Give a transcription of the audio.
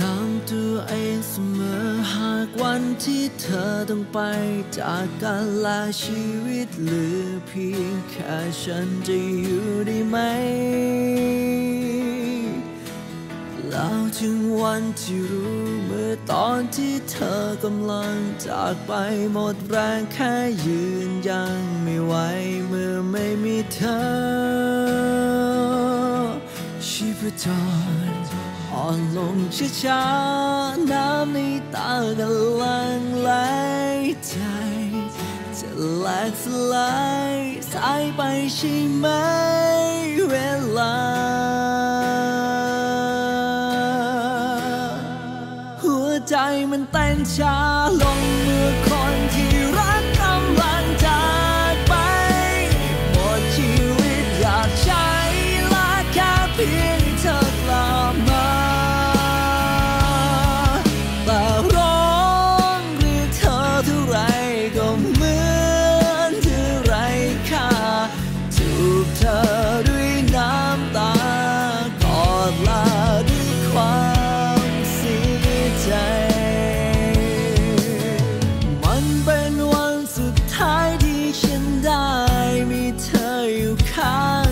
ถามตัวเองเสมอหากวันที่เธอต้องไปจากกันละชีวิตเหลือเพียงแค่ฉันจะอยู่ได้ไหม แล้วถึงวันที่รู้เมื่อตอนที่เธอกำลังจากไปหมดแรงแค่ยืนยังไม่ไหวเมื่อไม่มีเธอชีพจร อ่อนลงช้าๆน้ำในตากำลังไหลใจ จะแหลกสลายสายไปใช่ไหมเวลา หัวใจมันเต้นช้าลงเมื่อ เธอด้วยน้ำตากอดลาด้วยความเสียใจ มันเป็นวันสุดท้ายที่ฉันได้มีเธออยู่ข้าง